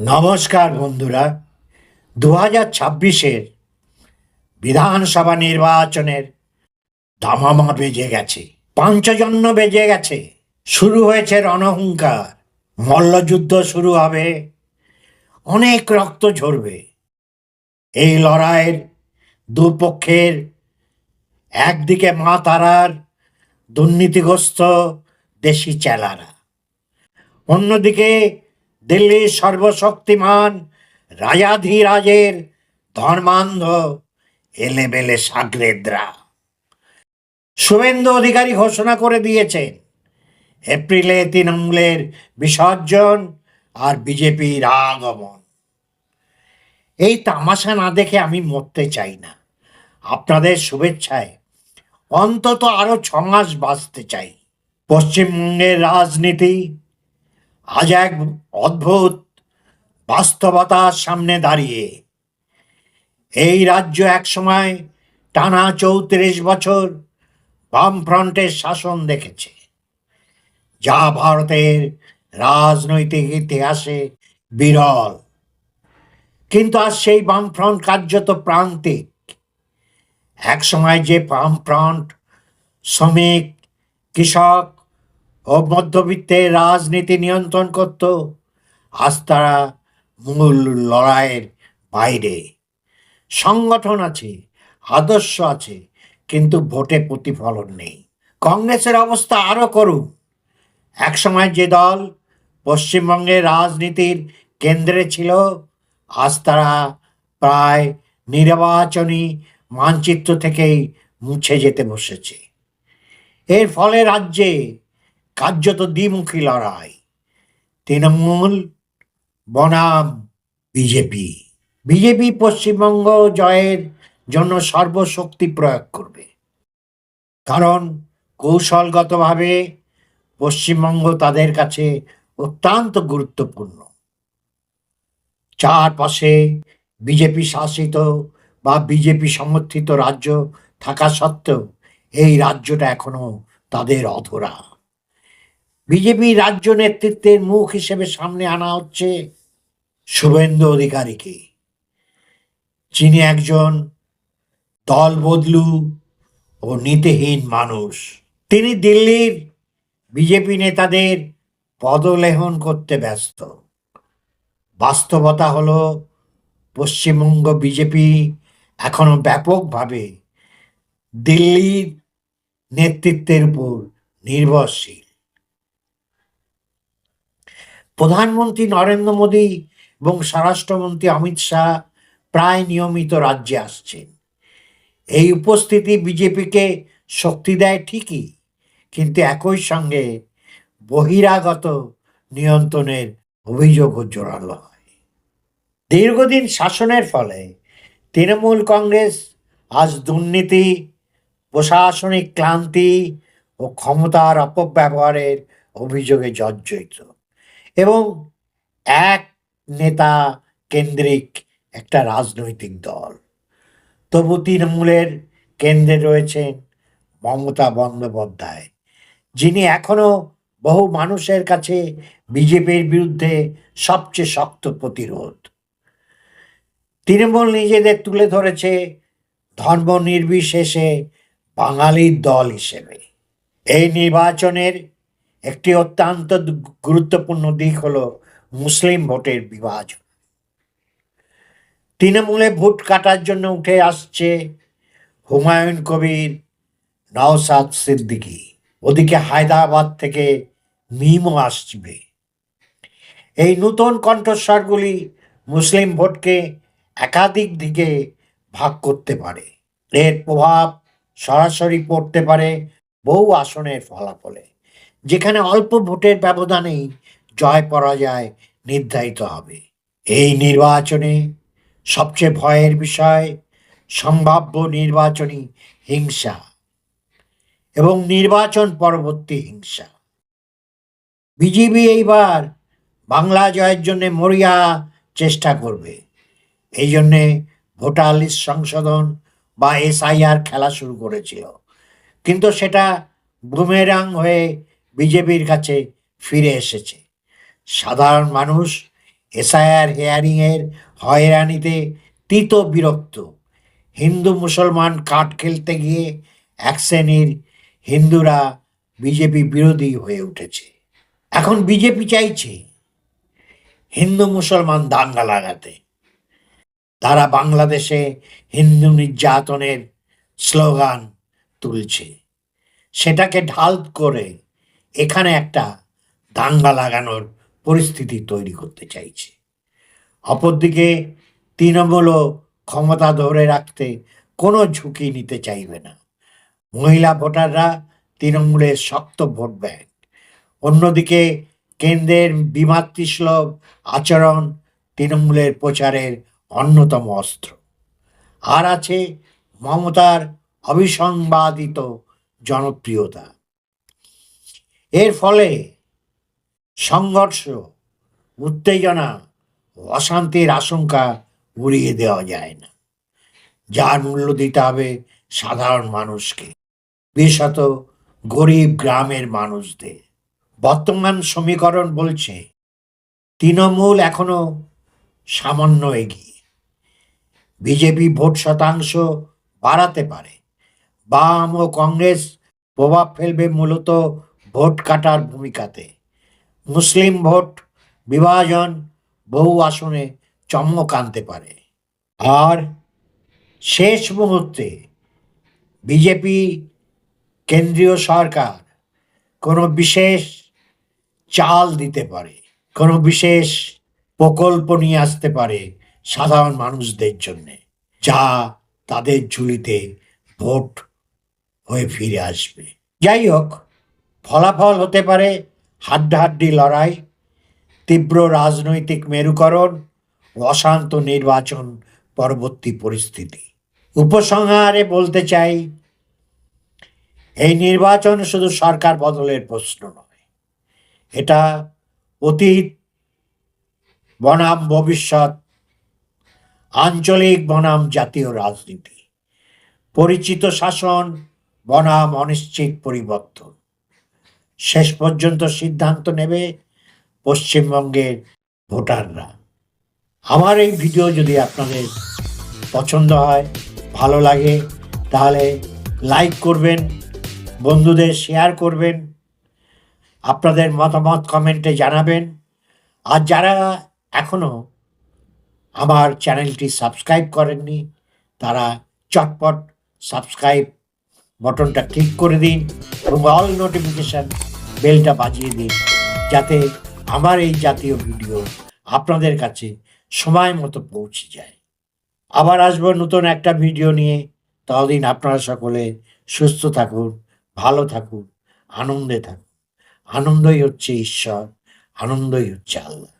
নমস্কার বন্ধুরা। দু হাজার ছাব্বিশের বিধানসভা নির্বাচনের দামামা বেজে গেছে, পাঞ্চজন্য বেজে গেছে, শুরু হয়েছে রণহুঙ্কার, মল্লযুদ্ধ শুরু হবে, অনেক রক্ত ঝরবে। এই লড়াইয়ের দুপক্ষের একদিকে মা তারার দুর্নীতিগ্রস্ত দেশি চেলারা, অন্যদিকে দিল্লির সর্বশক্তিমান রাজাধিরাজের ধর্মান্ধ এলেবেলে সাগরেদরা। শুভেন্দু অধিকারী ঘোষণা করে দিয়েছেন, এপ্রিলে তৃণমূলের বিসর্জন আর বিজেপির আগমন। এই তামাশা না দেখে আমি মরতে চাই না। আপনাদের শুভেচ্ছায় অন্তত আরও ছ মাস বাঁচতে চাই। পশ্চিমবঙ্গের রাজনীতি আজ এক অদ্ভুত বাস্তবতার সামনে দাঁড়িয়ে। এই রাজ্য একসময় টানা চৌত্রিশ বছর বামফ্রন্টের শাসন দেখেছে, যা ভারতের রাজনৈতিক ইতিহাসে বিরল। কিন্তু আজ সেই বামফ্রন্ট কার্যত প্রান্তিক। একসময় যে বামফ্রন্ট শ্রমিক, কৃষক মধ্যবিত্তের রাজনীতি নিয়ন্ত্রণ করত। আজ তারা মূল লড়াইয়ের বাইরে। সংগঠন আছে, আদর্শ আছে, কিন্তু ভোটে প্রতিফলন নেই। কংগ্রেসের অবস্থা আরও করুন একসময় যে দল পশ্চিমবঙ্গের রাজনীতির কেন্দ্রে ছিল, আজ তারা প্রায় নির্বাচনী মানচিত্র থেকেই মুছে যেতে বসেছে। এর ফলে রাজ্যে কার্যত দ্বিমুখী লড়াই। তৃণমূল, বনাম, বিজেপি। বিজেপি পশ্চিমবঙ্গ জয়ের জন্য সর্বশক্তি প্রয়োগ করবে। কারণ কৌশলগতভাবে পশ্চিমবঙ্গ তাদের কাছে অত্যন্ত গুরুত্বপূর্ণ। চারপাশে বিজেপি শাসিত বা বিজেপি সমর্থিত রাজ্য থাকা সত্ত্বেও এই রাজ্যটা এখনও তাদের অধরা। বিজেপি রাজ্য নেতৃত্বের মুখ হিসেবে সামনে আনা হচ্ছে শুভেন্দু অধিকারীকে। যিনি একজন দল বদলু ও নীতিহীন মানুষ। তিনি দিল্লির বিজেপি নেতাদের পদলেহন করতে ব্যস্ত। বাস্তবতা হলো, পশ্চিমবঙ্গ বিজেপি এখনও ব্যাপকভাবে দিল্লির নেতৃত্বের উপর নির্ভরশীল। প্রধানমন্ত্রী নরেন্দ্র মোদী এবং স্বরাষ্ট্রমন্ত্রী অমিত শাহ প্রায় নিয়মিত রাজ্যে আসছেন। এই উপস্থিতি বিজেপিকে শক্তি দেয় ঠিকই, কিন্তু একই সঙ্গে বহিরাগত নিয়ন্ত্রণের অভিযোগও জোরালো হয়। দীর্ঘদিন শাসনের ফলে তৃণমূল কংগ্রেস আজ দুর্নীতি, প্রশাসনিক ক্লান্তি ও ক্ষমতার অপব্যবহারের অভিযোগে জর্জরিত। এবং এক নেতা কেন্দ্রিক একটা রাজনৈতিক দল। তবু তৃণমূলের কেন্দ্রে রয়েছেন মমতা বন্দ্যোপাধ্যায়, যিনি এখনও বহু মানুষের কাছে বিজেপির বিরুদ্ধে সবচেয়ে শক্ত প্রতিরোধ। তৃণমূল নিজেদের তুলে ধরেছে ধর্ম নির্বিশেষে বাঙালির দল হিসেবে। এই নির্বাচনের একটি অত্যন্ত গুরুত্বপূর্ণ দিক হলো মুসলিম ভোটের বিভাজন। তৃণমূলে ভোট কাটার জন্য উঠে আসছে হুমায়ুন কবির নওসাদ সিদ্দিকী। ওদিকে হায়দ্রাবাদ থেকে মিমও আসবে। এই নতুন কণ্ঠস্বরগুলি মুসলিম ভোটকে একাধিক দিকে ভাগ করতে পারে। এর প্রভাব সরাসরি পড়তে পারে বহু আসনের ফলাফলে। যেখানে অল্প ভোটের ব্যবধানেই জয় পরাজয় নির্ধারিত হবে। এই নির্বাচনে সবচেয়ে ভয়ের বিষয় সম্ভাব্য নির্বাচনী হিংসা এবং নির্বাচন পরবর্তী হিংসা। বিজেপি এইবার বাংলা জয়ের জন্য মরিয়া চেষ্টা করবে। এই জন্যে ভোটার সংশোধন বা এসআইআর খেলা শুরু করেছিল। কিন্তু সেটা বুমেরাং হয়ে বিজেপির কাছে ফিরে এসেছে। সাধারণ মানুষ এসআইআর হেয়ারিংয়ের হয়রানিতে তীত বিরক্ত। হিন্দু মুসলমান কাঠ খেলতে গিয়ে এক শ্রেণির হিন্দুরা বিজেপি বিরোধী হয়ে উঠেছে। এখন বিজেপি চাইছে হিন্দু মুসলমান দাঙ্গা লাগাতে। তারা বাংলাদেশে হিন্দু নির্যাতনের স্লোগান তুলছে। সেটাকে ঢাল করে এখানে একটা দাঙ্গা লাগানোর পরিস্থিতি তৈরি করতে চাইছে। অপরদিকে তৃণমূলও ক্ষমতা ধরে রাখতে কোনো ঝুঁকি নিতে চাইবে না। মহিলা ভোটাররা তৃণমূলের শক্ত ভোট ব্যাংক। অন্যদিকে কেন্দ্রের বিমাতৃসুলভ আচরণ তৃণমূলের প্রচারের অন্যতম অস্ত্র। আর আছে মমতার অবিসংবাদিত জনপ্রিয়তা। এর ফলে সংঘর্ষ, উত্তেজনা অশান্তির আশঙ্কা উড়িয়ে দেওয়া যায় না। যার মূল্য দিতে হবে সাধারণ মানুষকে, বিশেষত গরিব গ্রামের মানুষদের। বর্তমান সমীকরণ বলছে, তৃণমূল এখনও সামান্য এগিয়ে। বিজেপি ভোট শতাংশ বাড়াতে পারে। বাম ও কংগ্রেস প্রভাব ফেলবে মূলত ভোট কাটার ভূমিকাতে। মুসলিম ভোট বিভাজন বহু আসনে চমক আনতে পারে। আর শেষ মুহূর্তে বিজেপি কেন্দ্রীয় সরকার কোনো বিশেষ চাল দিতে পারে, কোনো বিশেষ প্রকল্প নিয়ে আসতে পারে সাধারণ মানুষদের জন্যে, যা তাদের ঝুলিতে ভোট হয়ে ফিরে আসবে। যাই হোক ফলাফল হতে পারে হাড্ডাহাড্ডি লড়াই, তীব্র রাজনৈতিক মেরুকরণ অশান্ত নির্বাচন পরবর্তী পরিস্থিতি। উপসংহারে বলতে চাই, এই নির্বাচন শুধু সরকার বদলের প্রশ্ন নয়, এটা অতীত, বনাম ভবিষ্যৎ, আঞ্চলিক বনাম জাতীয় রাজনীতি, পরিচিত শাসন, বনাম অনিশ্চিত পরিবর্তন। শেষ পর্যন্ত সিদ্ধান্ত নেবে পশ্চিমবঙ্গের ভোটাররা। আমার এই ভিডিও যদি আপনাদের পছন্দ হয়, ভালো লাগে, তাহলে লাইক করবেন, বন্ধুদের শেয়ার করবেন, আপনাদের মতামত কমেন্টে জানাবেন। আর যারা এখনও আমার চ্যানেলটি সাবস্ক্রাইব করেননি, তারা চটপট সাবস্ক্রাইব বটনটা ক্লিক করে দিন এবং অল নোটিফিকেশান বেলটা বাজিয়ে দিন, যাতে আমার এই জাতীয় ভিডিও আপনাদের কাছে সময় মতো পৌঁছে যায়। আবার আসব নতুন একটা ভিডিও নিয়ে। ততদিন আপনারা সকলে সুস্থ থাকুন, ভালো থাকুন, আনন্দে থাকুন। আনন্দই হচ্ছে ঈশ্বর, আনন্দই হচ্ছে আল্লাহ।